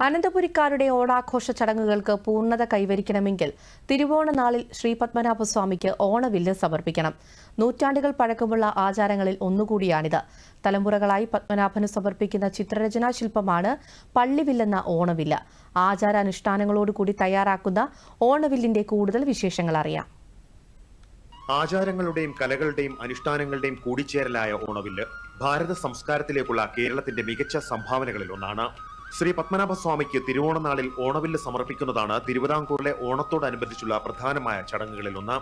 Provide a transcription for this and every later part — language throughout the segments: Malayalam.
അനന്തപുരിക്കാരുടെ ഓണാഘോഷ ചടങ്ങുകൾക്ക് പൂർണത കൈവരിക്കണമെങ്കിൽ തിരുവോണ നാളിൽ ശ്രീ പത്മനാഭസ്വാമിക്ക് ഓണവില്ല് സമർപ്പിക്കണം. നൂറ്റാണ്ടുകൾ പഴക്കമുള്ള ആചാരങ്ങളിൽ ഒന്നുകൂടിയാണിത്. തലമുറകളായി പത്മനാഭന് സമർപ്പിക്കുന്ന ചിത്രരചനാ ശില്പമാണ് പള്ളിവില്ലെന്ന ഓണവില്ല്. ആചാരാനുഷ്ഠാനങ്ങളോടുകൂടി തയ്യാറാക്കുന്ന ഓണവില്ലിന്റെ കൂടുതൽ വിശേഷങ്ങൾ അറിയാം. ആചാരങ്ങളുടെയും കലകളുടെയും അനുഷ്ഠാനങ്ങളുടെയും കൂടിച്ചേരലായ ഓണവില്ല് ഭാരത സംസ്കാരത്തിലേക്കുള്ള കേരളത്തിന്റെ മികച്ച സംഭാവനകളിൽ ഒന്നാണ്. ശ്രീ പത്മനാഭസ്വാമിക്ക് തിരുവോണനാളിൽ ഓണവില്ല് സമർപ്പിക്കുന്നതാണ് തിരുവിതാംകൂറിലെ ഓണത്തോടനുബന്ധിച്ചുള്ള പ്രധാനമായ ചടങ്ങുകളിൽ ഒന്ന്.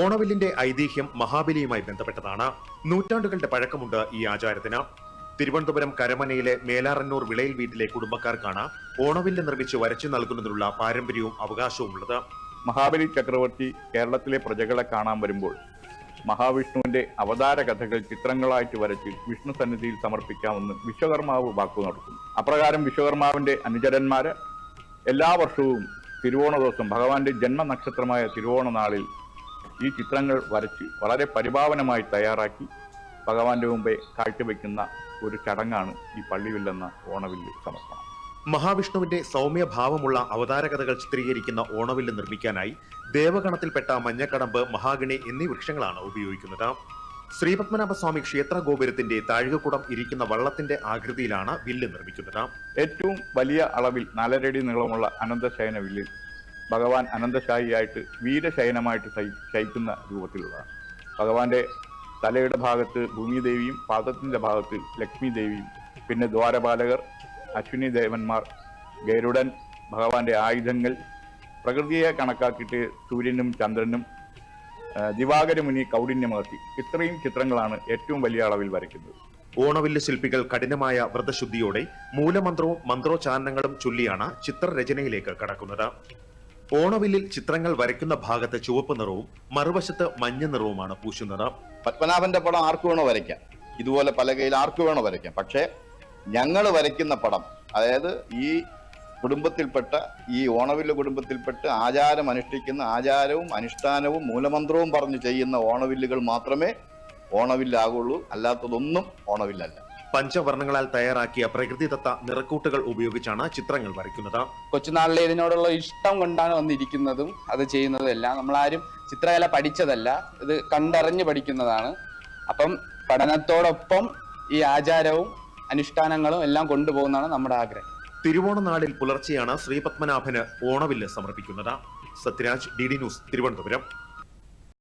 ഓണവില്ലിന്റെ ഐതിഹ്യം മഹാബലിയുമായി ബന്ധപ്പെട്ടതാണ്. നൂറ്റാണ്ടുകളുടെ പഴക്കമുണ്ട് ഈ ആചാരത്തിന്. തിരുവനന്തപുരം കരമനയിലെ മേലാറന്നൂർ വിളയിൽ വീട്ടിലെ കുടുംബക്കാർക്കാണ് ഓണവില്ല് നിർമ്മിച്ച് വരച്ചു നൽകുന്നതിനുള്ള പാരമ്പര്യവും അവകാശവും ഉള്ളത് മഹാബലി ചക്രവർത്തി കേരളത്തിലെ പ്രജകളെ കാണാൻ വരുമ്പോൾ മഹാവിഷ്ണുവിന്റെ അവതാര കഥകൾ ചിത്രങ്ങളായിട്ട് വരച്ച് വിഷ്ണു സന്നിധിയിൽ സമർപ്പിക്കാമെന്ന് വിശ്വകർമാവ് വാക്കു നടത്തുന്നു. അപ്രകാരം വിശ്വകർമാവിന്റെ അനുചരന്മാര് എല്ലാ വർഷവും തിരുവോണ ദിവസം ഭഗവാന്റെ ജന്മനക്ഷത്രമായ തിരുവോണ നാളിൽ ഈ ചിത്രങ്ങൾ വരച്ച് വളരെ പരിഭാവനമായി തയ്യാറാക്കി ഭഗവാന്റെ മുമ്പേ കാഴ്ചവെക്കുന്ന ഒരു ചടങ്ങാണ് ഈ പള്ളിവില്ലെന്ന ഓണവില്ല് സമർപ്പണം. മഹാവിഷ്ണുവിന്റെ സൗമ്യഭാവമുള്ള അവതാര കഥകൾ ചിത്രീകരിക്കുന്ന ഓണവില്ല് നിർമ്മിക്കാനായി ദേവഗണത്തിൽപ്പെട്ട മഞ്ഞക്കടമ്പ് മഹാഗണി എന്നീ വൃക്ഷങ്ങളാണ് ഉപയോഗിക്കുന്നത്. ശ്രീപത്മനാഭസ്വാമി ക്ഷേത്ര ഗോപുരത്തിന്റെ താഴികക്കുടം ഇരിക്കുന്ന വള്ളത്തിന്റെ ആകൃതിയിലാണ് വില്ല് നിർമ്മിക്കുന്നത്. ഏറ്റവും വലിയ അളവിൽ നാലരടി നീളമുള്ള അനന്തശയന വില്ലിൽ ഭഗവാൻ അനന്തശായിയായിട്ട് വീരശയനമായിട്ട് ശയി- ശയിക്കുന്ന രൂപത്തിലുള്ളതാണ്. ഭഗവാന്റെ തലയുടെ ഭാഗത്ത് ഭൂമിദേവിയും പാദത്തിന്റെ ഭാഗത്ത് ലക്ഷ്മി ദേവിയും പിന്നെ ദ്വാരപാലകർ അശ്വിനി ദേവന്മാർ ഗരുഡൻ ഭഗവാന്റെ ആയുധങ്ങൾ പ്രകൃതിയെ കണക്കാക്കിയിട്ട് സൂര്യനും ചന്ദ്രനും ദിവാകരമുനി മഹർഷി ഇത്രയും ചിത്രങ്ങളാണ് ഏറ്റവും വലിയ അളവിൽ വരയ്ക്കുന്നത്. ഓണവില്ല് ശില്പികൾ കഠിനമായ വ്രതശുദ്ധിയോടെ മൂലമന്ത്രവും മന്ത്രോച്ചാരണങ്ങളും ചൊല്ലിയാണ് ചിത്രരചനയിലേക്ക് കടക്കുന്നത്. ഓണവില്ലിൽ ചിത്രങ്ങൾ വരയ്ക്കുന്ന ഭാഗത്ത് ചുവപ്പ് നിറവും മറുവശത്ത് മഞ്ഞ നിറവുമാണ് പൂശുന്നത്. പത്മനാഭന്റെ പടം ആർക്ക് വേണോ വരയ്ക്കാം. ഇതുപോലെ പല കയ്യിൽ ആർക്ക് വേണോ വരയ്ക്കാം. പക്ഷേ ഞങ്ങൾ വരയ്ക്കുന്ന പടം അതായത് ഈ കുടുംബത്തിൽപ്പെട്ട ഈ ഓണവില്ല കുടുംബത്തിൽപ്പെട്ട് ആചാരം അനുഷ്ഠിക്കുന്ന ആചാരവും അനുഷ്ഠാനവും മൂലമന്ത്രവും പറഞ്ഞ് ചെയ്യുന്ന ഓണവില്ലുകൾ മാത്രമേ ഓണവില്ലാകുള്ളൂ. അല്ലാത്തതൊന്നും ഓണവില്ലല്ല. പഞ്ചവർണങ്ങളാൽ തയ്യാറാക്കിയ പ്രകൃതിദത്ത നിറക്കൂട്ടുകൾ ഉപയോഗിച്ചാണ് ചിത്രങ്ങൾ വരയ്ക്കുന്നത്. കൊച്ചുനാളിലെ ഇതിനോടുള്ള ഇഷ്ടം കൊണ്ടാണ് വന്നിരിക്കുന്നതും അത് ചെയ്യുന്നതും എല്ലാം നമ്മളാരും ചിത്രകല പഠിച്ചതല്ല ഇത് കണ്ടറിഞ്ഞ് പഠിക്കുന്നതാണ്. അപ്പം പഠനത്തോടൊപ്പം ഈ ആചാരവും അനുഷ്ഠാനങ്ങളും എല്ലാം കൊണ്ടുപോകുന്നതാണ് നമ്മുടെ ആഗ്രഹം. തിരുവോണ നാളിൽ പുലർച്ചെയാണ് ശ്രീപത്മനാഭന് ഓണവില്ല് സമർപ്പിക്കുന്നത്. Sathyaraj D D news Thiruvananthapuram.